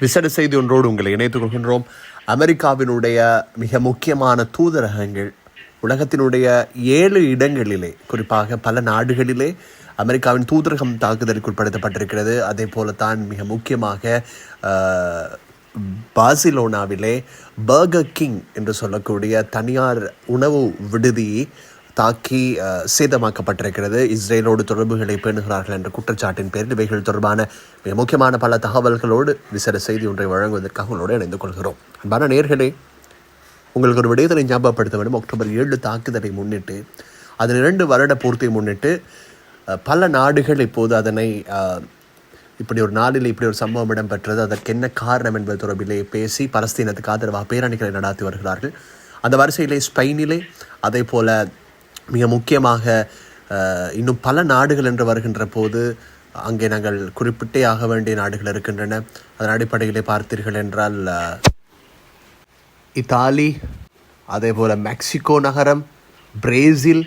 விசேட செய்தி ஒன்றோடு உங்களை இணைத்துக் கொள்கின்றோம். அமெரிக்காவினுடைய மிக முக்கியமான தூதரகங்கள் உலகத்தினுடைய ஏழு இடங்களிலே குறிப்பாக பல நாடுகளிலே அமெரிக்காவின் தூதரகம் தாக்குதலுக்கு உட்படுத்தப்பட்டிருக்கிறது. அதே போலத்தான் மிக முக்கியமாக பார்சிலோனாவிலே பர்கர் கிங் என்று சொல்லக்கூடிய தனியார் உணவு விடுதி தாக்கி சேதமாக்கப்பட்டிருக்கிறது. இஸ்ரேலோடு தொடர்புகளை பேணுகிறார்கள் என்ற குற்றச்சாட்டின் பேரில் இவைகள் தொடர்பான மிக முக்கியமான பல தகவல்களோடு விசேட செய்தி ஒன்றை வழங்குவதற்காக உங்களோடு இணைந்து கொள்கிறோம். அன்பான நேர்களே உங்களுக்கு ஒரு விடயத்தை ஞாபகப்படுத்த வேண்டும். அக்டோபர் ஏழு தாக்குதலை முன்னிட்டு அதன் இரண்டு வருட பூர்த்தியை முன்னிட்டு பல நாடுகள் இப்போது அதனை இப்படி ஒரு நாளில் இப்படி ஒரு சம்பவம் இடம்பெற்றது. அதற்கு என்ன காரணம் என்பது தொடர்பிலே பேசி பலஸ்தீனத்துக்கு ஆதரவாக பேரணிகளை நடாத்தி வருகிறார்கள். அந்த வரிசையிலே ஸ்பெயினிலே அதே போல மிக முக்கியமாக அஹ், இன்னும் பல நாடுகள் என்று வருகின்ற போது அங்கே நாங்கள் குறிப்பிட்டே ஆக வேண்டிய நாடுகள் இருக்கின்றன. அதன் அடிப்படையிலே பார்த்தீர்கள் என்றால் இத்தாலி அதே போல் மெக்சிகோ நகரம் பிரேசில்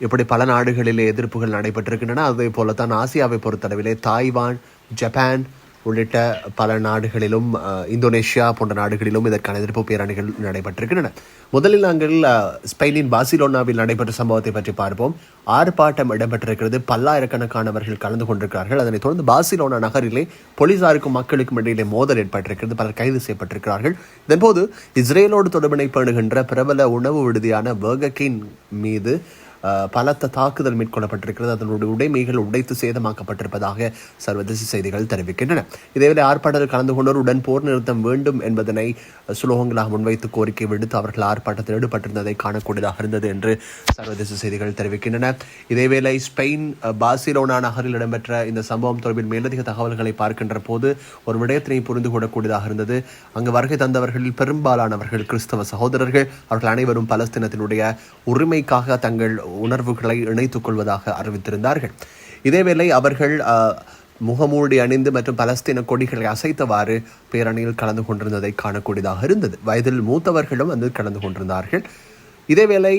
இப்படி பல நாடுகளிலே எதிர்ப்புகள் நடைபெற்றிருக்கின்றன. அதே போல தான் ஆசியாவை பொறுத்தளவிலே தாய்வான் ஜப்பான் உள்ளிட்ட பல நாடுகளிலும் இந்தோனேஷியா போன்ற நாடுகளிலும் இதற்கான எதிர்ப்பு பேரணிகள் நடைபெற்றிருக்கின்றன. முதலில் நாங்கள் ஸ்பெயினின் பாசிலோனாவில் நடைபெற்ற சம்பவத்தை பற்றி பார்ப்போம். ஆர்ப்பாட்டம் இடம்பெற்றிருக்கிறது. பல்லாயிரக்கணக்கானவர்கள் கலந்து கொண்டிருக்கிறார்கள். அதனைத் தொடர்ந்து பாசிலோனா நகரிலே போலீசாருக்கும் மக்களுக்கும் இடையிலே மோதல் ஏற்பட்டிருக்கிறது. பலர் கைது செய்யப்பட்டிருக்கிறார்கள். இதன்போது இஸ்ரேலோடு தொடர்பினை பேணுகின்ற பிரபல உணவு விடுதியான பர்கக்கின் மீது பலத்த தாக்குதல் மேற்கொள்ளப்பட்டிருக்கிறது. அதனுடைய உடைமைகள் உடைத்து சேதமாக்கப்பட்டிருப்பதாக சர்வதேச செய்திகள் தெரிவிக்கின்றன. இதேவேளை ஆர்ப்பாட்டத்தில் கலந்து கொண்டோர் உடன் போர் நிறுத்தம் வேண்டும் என்பதனை சுலோகங்களாக முன்வைத்து கோரிக்கை விடுத்து அவர்கள் ஆர்ப்பாட்டத்தில் ஈடுபட்டிருந்ததை காணக்கூடியதாக இருந்தது என்று சர்வதேச செய்திகள் தெரிவிக்கின்றன. இதேவேளை ஸ்பெயின் பார்சிலோனா நகரில் இடம்பெற்ற இந்த சம்பவம் தொடர்பில் மேலதிக தகவல்களை பார்க்கின்ற போது ஒரு விடயத்தினை புரிந்து கொள்ளக்கூடியதாக இருந்தது. அங்கு வருகை தந்தவர்களில் பெரும்பாலானவர்கள் கிறிஸ்தவ சகோதரர்கள். அவர்கள் அனைவரும் பலஸ்தீனத்தினுடைய உரிமைக்காக தங்கள் உணர்வுகளை இணைத்துக் கொள்வதாக அறிவித்திருந்தார்கள். இதேவேளை அவர்கள் முகமூடி அணிந்து மற்றும் பலஸ்தீன கொடிகளை அசைத்தவாறு பேரணியில் கலந்து கொண்டிருந்ததை காணக்கூடியதாக இருந்தது. வயதில் மூத்தவர்களும் வந்து கலந்து கொண்டிருந்தார்கள். இதேவேளை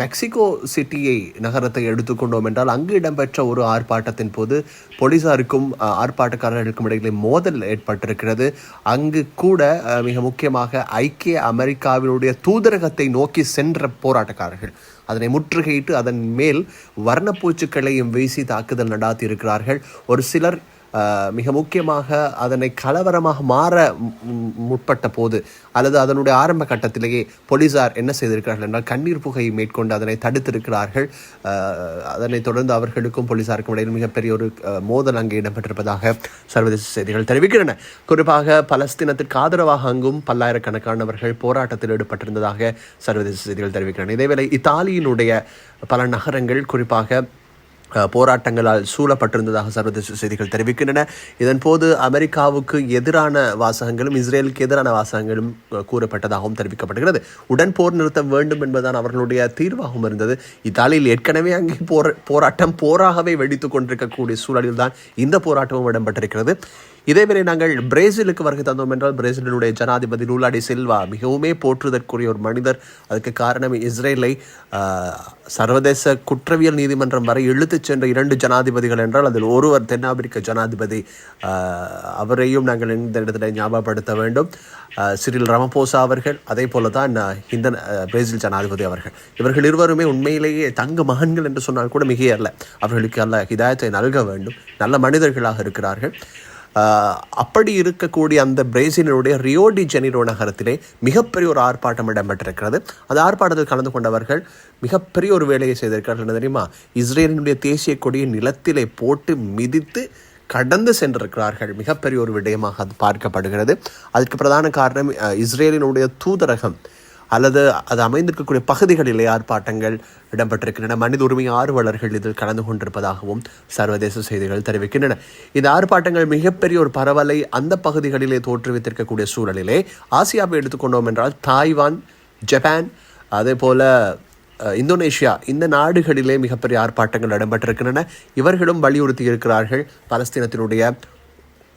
மெக்சிகோ சிட்டியை நகரத்தை எடுத்துக்கொண்டோம் என்றால் அங்கு இடம்பெற்ற ஒரு ஆர்ப்பாட்டத்தின் போது போலீசாருக்கும் ஆர்ப்பாட்டக்காரர்களுக்கும் இடையிலே மோதல் ஏற்பட்டிருக்கிறது. அங்கு கூட மிக முக்கியமாக ஐக்கிய அமெரிக்காவினுடைய தூதரகத்தை நோக்கி சென்ற போராட்டக்காரர்கள் அதனை முற்றுகையிட்டு அதன் மேல் வர்ணப்பூச்சுக்களையும் வீசி தாக்குதல் நடாத்தி இருக்கிறார்கள் ஒரு சிலர் மிக முக்கியமாக அதனை கலவரமாக மாற முற்பட்ட போது அல்லது அதனுடைய ஆரம்ப கட்டத்திலேயே போலீசார் என்ன செய்திருக்கிறார்கள் என்றால் கண்ணீர் புகையை மேற்கொண்டு அதனை தடுத்திருக்கிறார்கள். அதனைத் தொடர்ந்து அவர்களுக்கும் போலீசாருக்கும் இடையில் மிகப்பெரிய ஒரு மோதல் அங்கே இடம்பெற்றிருப்பதாக சர்வதேச செய்திகள் தெரிவிக்கின்றன. குறிப்பாக பலஸ்தீனத்திற்கு ஆதரவாக அங்கும் பல்லாயிரக்கணக்கானவர்கள் போராட்டத்தில் ஈடுபட்டிருந்ததாக சர்வதேச செய்திகள் தெரிவிக்கின்றன. இதேவேளை இத்தாலியினுடைய பல நகரங்கள் குறிப்பாக போராட்டங்களால் சூழப்பட்டிருந்ததாக சர்வதேச செய்திகள் தெரிவிக்கின்றன. இதன்போது அமெரிக்காவுக்கு எதிரான வாசகங்களும் இஸ்ரேலுக்கு எதிரான வாசகங்களும் கூறப்பட்டதாகவும் தெரிவிக்கப்படுகிறது. உடன் போர் நிறுத்த வேண்டும் என்பதுதான் அவர்களுடைய தீர்வாகவும் இருந்தது. இத்தாலியில் ஏற்கனவே அங்கே போர் போராட்டம் போராகவே வெடித்துக் கொண்டிருக்கக்கூடிய சூழலில் தான் இந்த போராட்டமும் இடம்பெற்றிருக்கிறது. இதேவேளை நாங்கள் பிரேசிலுக்கு வருகை தந்தோம் என்றால் பிரேசிலினுடைய ஜனாதிபதி லூலாடி சில்வா மிகவுமே போற்றுவதற்குரிய ஒரு மனிதர். அதுக்கு காரணம் இஸ்ரேலை சர்வதேச குற்றவியல் நீதிமன்றம் வரை இழுத்துச் சென்ற இரண்டு ஜனாதிபதிகள் என்றால் அதில் ஒருவர் தென்னாப்பிரிக்க ஜனாதிபதி அவரையும் நாங்கள் இந்த இடத்துல ஞாபகப்படுத்த வேண்டும். சிறில் ரமபோசா அவர்கள் அதே போல தான் இந்த பிரேசில் ஜனாதிபதி அவர்கள். இவர்கள் இருவருமே உண்மையிலேயே தங்க மகன்கள் என்று சொன்னால் கூட மிகையல்ல. அவர்களுக்கு அல்ல ஹிதாயத்தை நல்க வேண்டும். நல்ல மனிதர்களாக இருக்கிறார்கள். அப்படி இருக்கக்கூடிய அந்த பிரேசிலினுடைய ரியோடி ஜெனிரோ நகரத்திலே மிகப்பெரிய ஒரு ஆர்ப்பாட்டம் இடம்பெற்றிருக்கிறது. அந்த ஆர்ப்பாட்டத்தில் கலந்து கொண்டவர்கள் மிகப்பெரிய ஒரு வேலையை செய்திருக்கிறார்கள். என்ன தெரியுமா? இஸ்ரேலினுடைய தேசிய கொடியை நிலத்திலே போட்டு மிதித்து கடந்து சென்றிருக்கிறார்கள். மிகப்பெரிய ஒரு விடயமாக அது பார்க்கப்படுகிறது. அதுக்கு பிரதான காரணம் இஸ்ரேலினுடைய தூதரகம் அல்லது அது அமைந்திருக்கக்கூடிய பகுதிகளிலே ஆர்ப்பாட்டங்கள் இடம்பெற்றிருக்கின்றன. மனித உரிமை ஆர்வலர்கள் இதில் கலந்து கொண்டிருப்பதாகவும் சர்வதேச செய்திகள் தெரிவிக்கின்றன. இந்த ஆர்ப்பாட்டங்கள் மிகப்பெரிய ஒரு பரவலை அந்த பகுதிகளிலே தோற்றுவித்திருக்கக்கூடிய சூழலிலே ஆசியாவை எடுத்துக்கொண்டோம் என்றால் தாய்வான் ஜப்பான் அதே போல இந்தோனேஷியா இந்த நாடுகளிலே மிகப்பெரிய ஆர்ப்பாட்டங்கள் இடம்பெற்றிருக்கின்றன. இவர்களும் வலியுறுத்தி இருக்கிறார்கள் பலஸ்தீனத்தினுடைய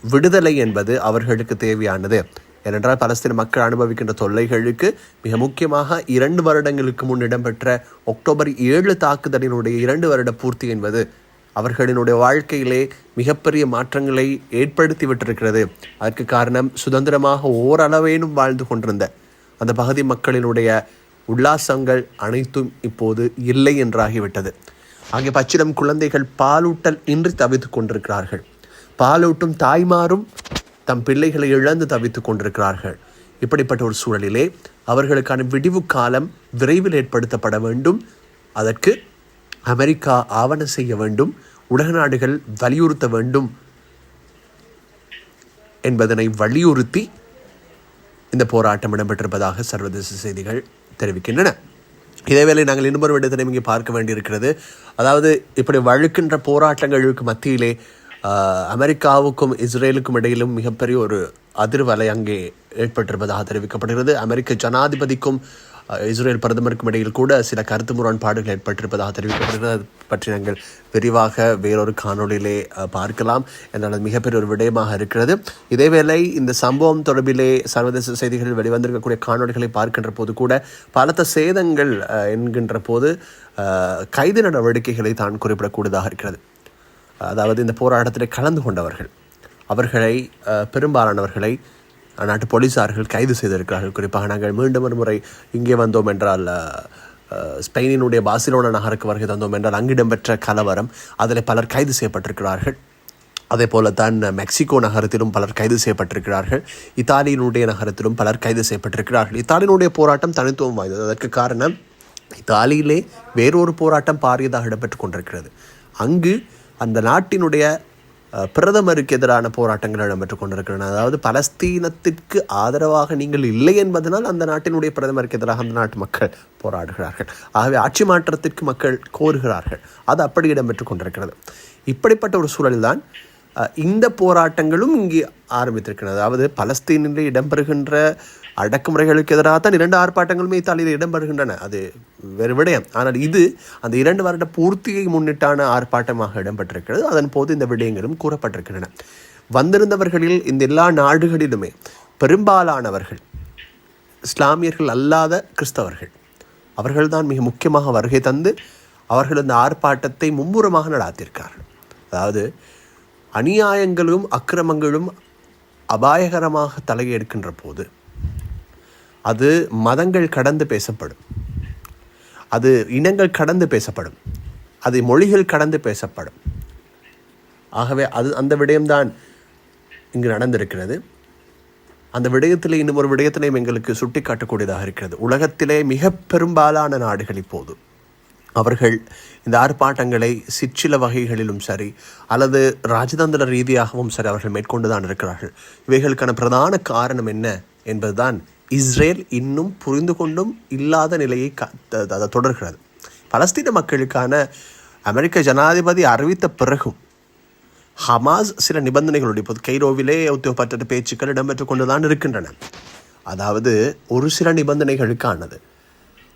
விடுதலை என்பது அவர்களுக்கு தேவையானது. ஏனென்றால் பலஸ்தீன மக்கள் அனுபவிக்கின்ற தொல்லைகளுக்கு மிக முக்கியமாக இரண்டு வருடங்களுக்கு முன் இடம்பெற்ற அக்டோபர் ஏழு தாக்குதலினுடைய இரண்டு வருட பூர்த்தி என்பது அவர்களினுடைய வாழ்க்கையிலே மிகப்பெரிய மாற்றங்களை ஏற்படுத்தி விட்டிருக்கிறது. அதற்கு காரணம் சுதந்திரமாக ஓரளவேனும் வாழ்ந்து கொண்டிருந்த அந்த பகுதி மக்களினுடைய உல்லாசங்கள் அனைத்தும் இப்போது இல்லை என்றாகிவிட்டது. ஆகிய பச்சிடம் குழந்தைகள் பாலூட்டல் இன்றி தவித்துக் கொண்டிருக்கிறார்கள். பாலூட்டும் தாய்மாரும் தம் பிள்ளைகளை இழந்து தவித்துக் கொண்டிருக்கிறார்கள். இப்படிப்பட்ட ஒரு சூழலிலே அவர்களுக்கான விடிவு காலம் விரைவில் ஏற்படுத்தப்பட வேண்டும். அதற்கு அமெரிக்கா ஆவண செய்ய வேண்டும். உலக நாடுகள் வலியுறுத்த வேண்டும் என்பதனை வலியுறுத்தி இந்த போராட்டம் இடம்பெற்றிருப்பதாக சர்வதேச செய்திகள் தெரிவிக்கின்றன. இதேவேளை நாங்கள் இன்னொரு விடத்தினை இங்கே பார்க்க வேண்டியிருக்கிறது. அதாவது இப்படி வழுக்கின்ற போராட்டங்களுக்கு மத்தியிலே. அமெரிக்காவுக்கும் இஸ்ரேலுக்கும் இடையிலும் மிகப்பெரிய ஒரு அதிர்வலை அங்கே ஏற்பட்டிருப்பதாக தெரிவிக்கப்படுகிறது. அமெரிக்க ஜனாதிபதிக்கும் இஸ்ரேல் பிரதமருக்கும் இடையில் கூட சில கருத்து முரண்பாடுகள் ஏற்பட்டிருப்பதாக தெரிவிக்கப்படுகிறது. அது பற்றி நாங்கள் விரிவாக வேறொரு காணொளியிலே பார்க்கலாம். என்றால் அது மிகப்பெரிய ஒரு விடயமாக இருக்கிறது. இதேவேளை இந்த சம்பவம் தொடர்பிலே சர்வதேச செய்திகள் வெளிவந்திருக்கக்கூடிய காணொளிகளை பார்க்கின்ற போது கூட பலத்த சேதங்கள் என்கின்ற போது கைது நடவடிக்கைகளை தான் குறிப்பிடக்கூடியதாக இருக்கிறது. அதாவது இந்த போராட்டத்தில் கலந்து கொண்டவர்கள். அவர்களை பெரும்பாலானவர்களை நாட்டு போலீசார்கள் கைது செய்திருக்கிறார்கள். குறிப்பாக நாங்கள் மீண்டும் ஒரு முறை இங்கே வந்தோம் என்றால் ஸ்பெயினினுடைய பாசிலோனா நகருக்கு வருகை தந்தோம் என்றால் அங்கு இடம்பெற்ற கலவரம் அதில் பலர் கைது செய்யப்பட்டிருக்கிறார்கள். அதே போல தான் மெக்சிகோ நகரத்திலும் பலர் கைது செய்யப்பட்டிருக்கிறார்கள். இத்தாலியினுடைய நகரத்திலும் பலர் கைது செய்யப்பட்டிருக்கிறார்கள். இத்தாலியினுடைய போராட்டம் தனித்துவம் வாய்ந்தது. அதற்கு காரணம் இத்தாலியிலே வேறொரு போராட்டம் பாரியதாக இடம்பெற்றுக் கொண்டிருக்கிறது. அங்கு அந்த நாட்டினுடைய பிரதமருக்கு எதிரான போராட்டங்கள் இடம்பெற்றுக் கொண்டிருக்கின்றன. அதாவது பலஸ்தீனத்திற்கு ஆதரவாக நீங்கள் இல்லை என்பதனால் அந்த நாட்டினுடைய பிரதமருக்கு எதிராக அந்த நாட்டு மக்கள் போராடுகிறார்கள். ஆகவே ஆட்சி மாற்றத்திற்கு மக்கள் கோருகிறார்கள். அது அப்படி இடம்பெற்றுக் கொண்டிருக்கிறது. இப்படிப்பட்ட ஒரு சூழல்தான் இந்த போராட்டங்களும் இங்கே ஆரம்பித்திருக்கிறது. அதாவது பலஸ்தீனில் இடம்பெறுகின்ற அடக்குமுறைகளுக்கு எதிராக தான் இரண்டு ஆர்ப்பாட்டங்களுமே இத்தாலியில் இடம்பெறுகின்றன. அது வேறு விடயம். ஆனால் இது அந்த இரண்டு வருட பூர்த்தியை முன்னிட்டான ஆர்ப்பாட்டமாக இடம்பெற்றிருக்கிறது. அதன் போது இந்த விடயங்களும் கூறப்பட்டிருக்கின்றன. வந்திருந்தவர்களில் இந்த எல்லா நாடுகளிலுமே பெரும்பாலானவர்கள் இஸ்லாமியர்கள் அல்லாத கிறிஸ்தவர்கள். அவர்கள்தான் மிக முக்கியமாக வருகை தந்து அவர்கள் இந்த ஆர்ப்பாட்டத்தை மும்முரமாக நடாத்தியிருக்கார்கள் அதாவது அநியாயங்களும் அக்கிரமங்களும் அபாயகரமாக தலையெடுக்கின்ற போது அது மதங்கள் கடந்து பேசப்படும். அது இனங்கள் கடந்து பேசப்படும். அது மொழிகள் கடந்து பேசப்படும். ஆகவே அது அந்த விடயம்தான் இங்கு நடந்திருக்கிறது. அந்த விடயத்தில் இன்னும் ஒரு விடயத்திலையும் எங்களுக்கு சுட்டிக்காட்டக்கூடியதாக இருக்கிறது. உலகத்திலே மிக பெரும்பாலான நாடுகள் இப்போது. அவர்கள் இந்த ஆர்ப்பாட்டங்களை சிற்சில வகைகளிலும் சரி அல்லது ராஜதந்திர ரீதியாகவும் சரி அவர்கள் மேற்கொண்டுதான் இருக்கிறார்கள். இவைகளுக்கான பிரதான காரணம் என்ன என்பதுதான் இஸ்ரேல் இன்னும் புரிந்து கொண்டும் இல்லாத நிலையை க- த- தொடர்கிறது. பலஸ்தீன மக்களுக்கான அமெரிக்க ஜனாதிபதி அறிவித்த பிறகும் ஹமாஸ் சில நிபந்தனைகளுடைய இப்போது கைரோவிலே உத்தியோகப்பட்ட பேச்சுக்கள் இடம்பெற்றுக் கொண்டுதான் இருக்கின்றன. அதாவது ஒரு சில நிபந்தனைகளுக்கானது.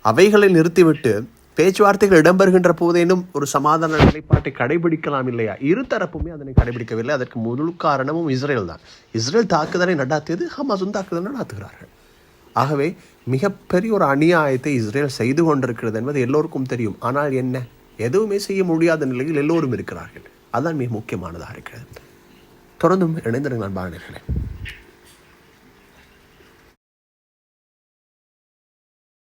அவைகளை நிறுத்திவிட்டு பேச்சுவார்த்தைகள் இடம்பெறுகின்ற போதேனும் ஒரு சமாதான நிலைப்பாட்டை கடைபிடிக்கலாம் இல்லையா? இரு தரப்புமே அதனை கடைபிடிக்கவில்லை. அதற்கு முழு காரணமும் இஸ்ரேல் தான். இஸ்ரேல் தாக்குதலை நடாத்தியது ஹமாஸும் தாக்குதலை நடாத்துகிறார்கள். ஆகவே மிகப்பெரிய ஒரு அநியாயத்தை இஸ்ரேல் செய்து கொண்டிருக்கிறது என்பது எல்லோருக்கும் தெரியும். ஆனால் என்ன? எதுவுமே செய்ய முடியாத நிலையில் எல்லோரும் இருக்கிறார்கள். அதான் மிக முக்கியமானதாக இருக்கிறது. தொடர்ந்தும் இணைந்திருங்கள் அன்பானர்களே